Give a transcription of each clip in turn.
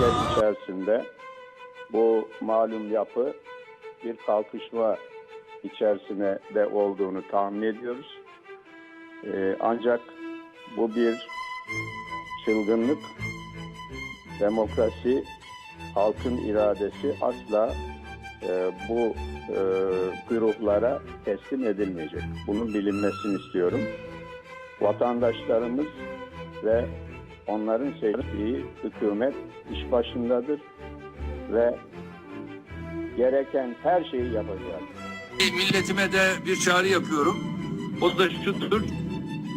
asker içerisinde bu malum yapı bir kalkışma içerisine de olduğunu tahmin ediyoruz. Ee, ancak bu bir çılgınlık, demokrasi, halkın iradesi asla e, bu e, gruplara teslim edilmeyecek. Bunun bilinmesini istiyorum. Vatandaşlarımız ve onların seçtiği hükümet iş başındadır ve gereken her şeyi yapacak. Milletime de bir çağrı yapıyorum. O da şudur.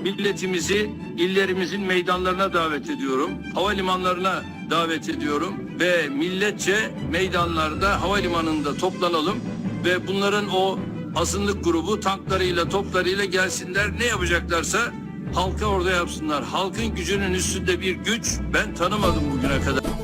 Milletimizi illerimizin meydanlarına davet ediyorum. Havalimanlarına davet ediyorum. Ve milletçe meydanlarda havalimanında toplanalım. Ve bunların o azınlık grubu tanklarıyla toplarıyla gelsinler. Ne yapacaklarsa halka orada yapsınlar. Halkın gücünün üstünde bir güç ben tanımadım bugüne kadar.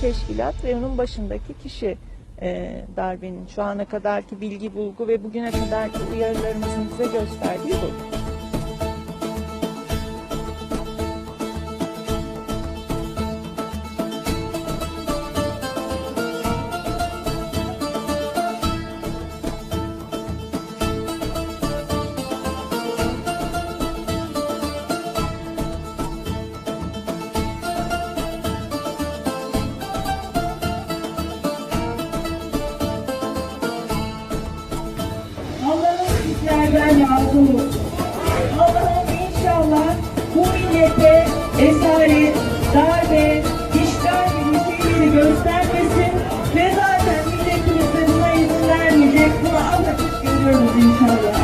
Teşkilat ve onun başındaki kişi e, darbenin şu ana kadarki bilgi bulgu ve bugüne kadarki uyarılarımızın bize gösterdiği bu. Sizlerden razı olsun. Allah'ım inşallah bu millete esaret, darbe, işgal gibi şeyleri göstermesin ve zaten milletimiz de buna izin vermeyecek. Bunu az açık görüyoruz inşallah.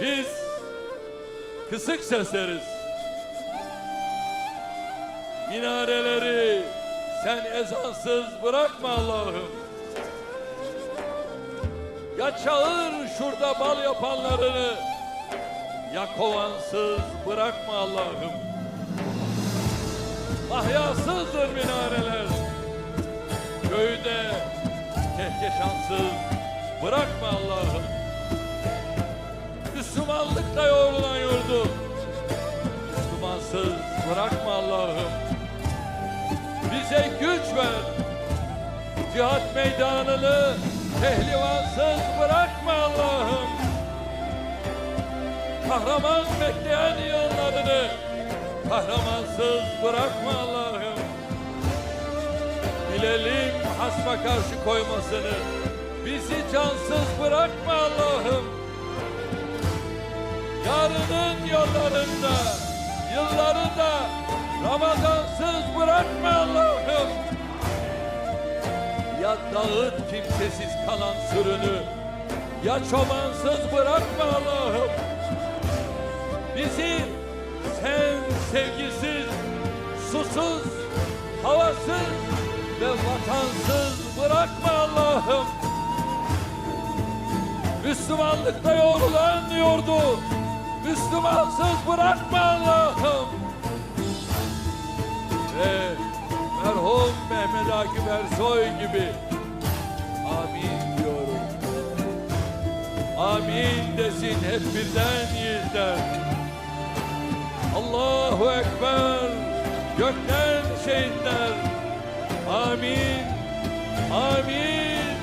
Biz kısık sesleriz. Minareleri sen ezansız bırakma Allah'ım. Ya çağır şurada bal yapanlarını, ya kovansız bırakma Allah'ım. Mahyasızdır minareler, köyde kehkeşansız bırakma Allah'ım. Müslümanlıkla yoğrulan yurdu Müslümansız bırakma Allah'ım Bize güç ver Cihat meydanını pehlivansız bırakma Allah'ım Kahraman bekleyen yılları evladını kahramansız bırakma Allah'ım. Bilelim hasma karşı koymasını. Bizi cansız bırakma Allah'ım. Yarının yollarında, yıllarında Ramadansız bırakma Ya dağıt kimsesiz kalan sürünü, ya çobansız bırakma Allah'ım. Bizi sen sevgisiz, susuz, havasız ve vatansız bırakma Allah'ım. Müslümanlıkta yoğrulan diyordu. Müslümansız bırakma Allah'ım. Ve merhum Mehmet Akif Ersoy gibi amin diyorum. Amin desin hep birden yiğitler. Allahu Ekber gökten şehitler. Amin. Amin.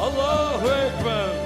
Allahu Ekber.